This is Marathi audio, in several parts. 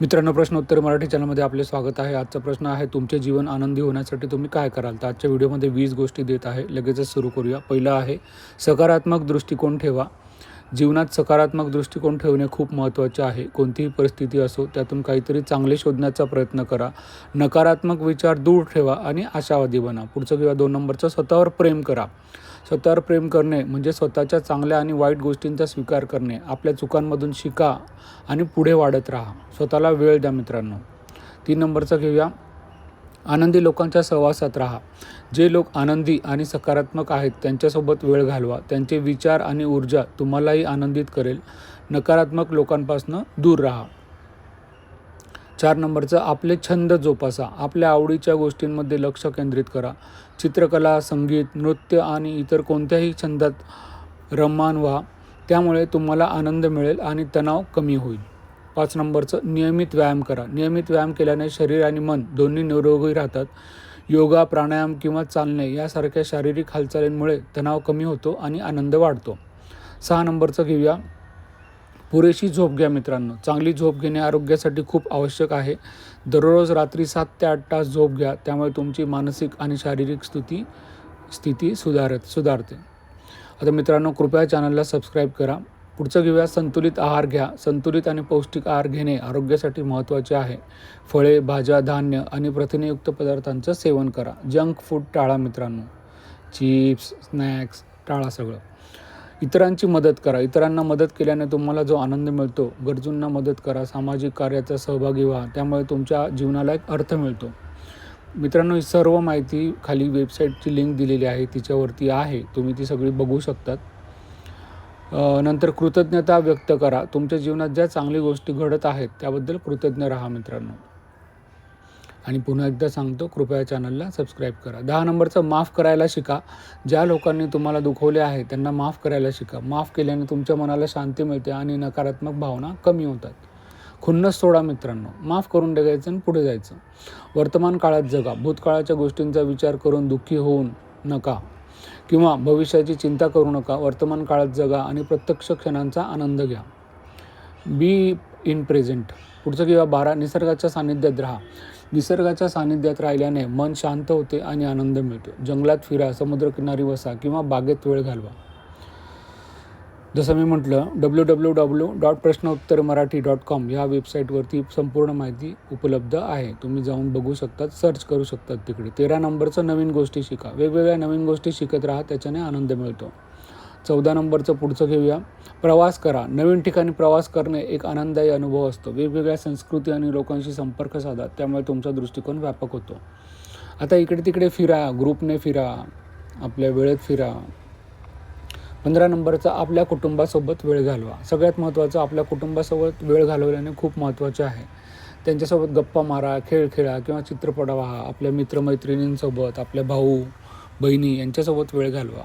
मित्रांनो प्रश्न उत्तर मराठी चॅनलमध्ये आपले स्वागत आहे. आजचा प्रश्न आहे तुमचे जीवन आनंदी होण्यासाठी तुम्ही काय कराल? तर आजच्या व्हिडिओमध्ये वीस गोष्टी देत आहे. लगेचच सुरू करूया. पहिलं आहे सकारात्मक दृष्टिकोन ठेवा. जीवनात सकारात्मक दृष्टिकोन ठेवणे खूप महत्त्वाचे आहे. कोणतीही परिस्थिती असो त्यातून काहीतरी चांगले शोधण्याचा प्रयत्न करा. नकारात्मक विचार दूर ठेवा आणि आशावादी बना. पुढचं किंवा दोन नंबरचं स्वतःवर प्रेम करा. स्वतःवर प्रेम करणे म्हणजे स्वतःच्या चांगल्या आणि वाईट गोष्टींचा स्वीकार करणे आपल्या चुकांमधून शिका आणि पुढे वाढत राहा. स्वतःला वेळ द्या मित्रांनो. तीन नंबरचं घेऊया. आनंदी लोकांच्या सहवासात राहा. जे लोक आनंदी आणि सकारात्मक आहेत त्यांच्यासोबत वेळ घालवा. त्यांचे विचार आणि ऊर्जा तुम्हालाही आनंदित करेल. नकारात्मक लोकांपासून दूर राहा. चार नंबरचं आपले छंद जोपासा आपल्या आवडीच्या गोष्टींमध्ये लक्ष केंद्रित करा. चित्रकला संगीत नृत्य आणि इतर कोणत्याही छंदात रममान व्हा. त्यामुळे तुम्हाला आनंद मिळेल आणि तणाव कमी होईल. पाच नंबरचं नियमित व्यायाम करा. नियमित व्यायाम केल्याने शरीर आणि मन दोन्ही निरोगी राहतात. योगा प्राणायाम किंवा चालणे यासारख्या शारीरिक हालचालींमुळे तणाव कमी होतो आणि आनंद वाढतो. सहा नंबरचं घेऊया. पुरेशी झोप घ्या मित्रांनो. चांगली झोप घेणे आरोग्यासाठी खूप आवश्यक आहे. दररोज रात्री सात ते आठ तास झोप घ्या. त्यामुळे तुमची मानसिक आणि शारीरिक स्थिती स्थिती सुधारत सुधारते. आता मित्रांनो कृपया चॅनलला सबस्क्राईब करा. पुढचं घेऊया संतुलित आहार घ्या. संतुलित आणि पौष्टिक आहार घेणे आरोग्यासाठी महत्त्वाचे आहे. फळे भाज्या धान्य आणि प्रथिनेयुक्त पदार्थांचं सेवन करा. जंक फूड टाळा मित्रांनो. चिप्स स्नॅक्स टाळा सगळं. इतरांची मदत करा. इतरांना मदत केल्याने तुम्हाला जो आनंद मिळतो गरजूंना मदत करा सामाजिक कार्याचा सहभागी व्हा त्यामुळे तुमच्या जीवनाला एक अर्थ मिळतो. मित्रांनो ही सर्व माहिती खाली वेबसाईटची लिंक दिलेली आहे तिच्यावरती आहे. तुम्ही ती सगळी बघू शकतात. नंतर कृतज्ञता व्यक्त करा. तुमच्या जीवनात ज्या चांगली गोष्टी घडत आहेत त्याबद्दल कृतज्ञ राहा मित्रांनो. आणि पुन्हा एकदा सांगतो कृपया चॅनलला सबस्क्राईब करा. दहा नंबरचं माफ करायला शिका. ज्या लोकांनी तुम्हाला दुखवले आहे त्यांना माफ करायला शिका. माफ केल्याने तुमच्या मनाला शांती मिळते आणि नकारात्मक भावना कमी होतात. खुन्नस सोडा मित्रांनो. माफ करून टाकायचं आणि पुढे जायचं. वर्तमान काळात जगा. भूतकाळाच्या गोष्टींचा विचार करून दुःखी होऊन नका. किंवा भविष्याची चिंता करू नका. वर्तमान काळात जगा आणि प्रत्यक्ष क्षणांचा आनंद घ्या. Be in present. पुढचं किंवा बारा निसर्गाच्या सानिध्यात राहा. निसर्गाच्या सानिध्यात राहिल्याने मन शांत होते आणि आनंद मिळतो. जंगलात फिरा समुद्रकिनारी बसा किंवा बागेत वेळ घालवा. जसं मी म्हटलं डब्ल्यू डब्ल्यू डब्ल्यू डॉट प्रश्नोत्तर मराठी डॉट कॉम ह्या वेबसाईटवरती संपूर्ण माहिती उपलब्ध आहे. तुम्ही जाऊन बघू शकतात सर्च करू शकतात तिकडे. तेरा नंबरचं नवीन गोष्टी शिका. वेगवेगळ्या नवीन गोष्टी शिकत राहा त्याच्याने आनंद मिळतो. चौदा नंबरचं पुढचं घेऊया. प्रवास करा. नवीन ठिकाणी प्रवास करणे एक आनंददायी अनुभव असतो. वेगवेगळ्या संस्कृती आणि लोकांशी संपर्क साधा. त्यामुळे तुमचा दृष्टिकोन व्यापक होतो. आता इकडे तिकडे फिरा. ग्रुपने फिरा. आपल्या वेळेत फिरा. पंधरा नंबरचा आपल्या कुटुंबासोबत वेळ घालवा. सगळ्यात महत्त्वाचं आपल्या कुटुंबासोबत वेळ घालवल्याने खूप महत्त्वाचे आहे. त्यांच्यासोबत गप्पा मारा खेळ खेळा किंवा चित्रपट वाहा आपल्या मित्रमैत्रिणींसोबत आपल्या भाऊ बहिणी यांच्यासोबत वेळ घालवा.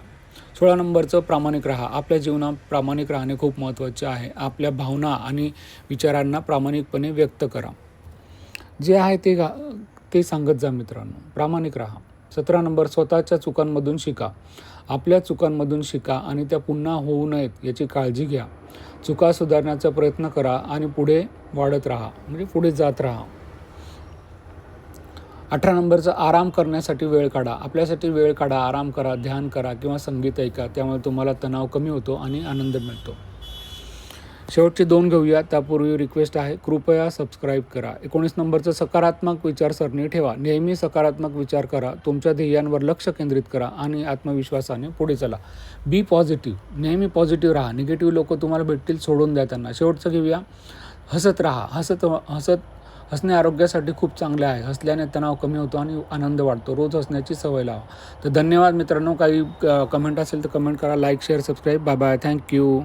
सोळा नंबरचं प्रामाणिक राहा. आपल्या जीवनात प्रामाणिक राहणे खूप महत्त्वाचे आहे. आपल्या भावना आणि विचारांना प्रामाणिकपणे व्यक्त करा. जे आहे ते गा ते सांगत जा मित्रांनो. प्रामाणिक राहा. सतरा नंबर स्वतःच्या चुकांमधून शिका. आपल्या चुकांमधून शिका आणि त्या पुन्हा होऊ नयेत याची काळजी घ्या. चुका सुधारण्याचा प्रयत्न करा आणि पुढे वाढत राहा. म्हणजे पुढे जात राहा. अठरा नंबरचा आराम करण्यासाठी वेळ काढा. आपल्यासाठी वेळ काढा आराम करा ध्यान करा किंवा संगीत ऐका. त्यामुळे तुम्हाला तणाव कमी होतो आणि आनंद मिळतो. शेवटचे दोन घेऊया. त्यापूर्वी रिक्वेस्ट आहे कृपया सबस्क्राईब करा. एकोणीस नंबरचं सकारात्मक विचारसरणी ठेवा. नेहमी सकारात्मक विचार करा. तुमच्या ध्येयांवर लक्ष केंद्रित करा आणि आत्मविश्वासाने पुढे चला. बी पॉझिटिव्ह नेहमी पॉझिटिव्ह राहा. निगेटिव्ह लोक तुम्हाला भेटतील सोडून द्या त्यांना. शेवटचं घेऊया. हसत राहा. हसत हसत हसणे आरोग्यासाठी खूप चांगले आहे. हसल्याने तणाव कमी होतो आणि आनंद वाढतो. रोज हसण्याची सवय लावा. तर धन्यवाद मित्रांनो. काही कमेंट असेल तर कमेंट करा. Like share subscribe bye bye thank you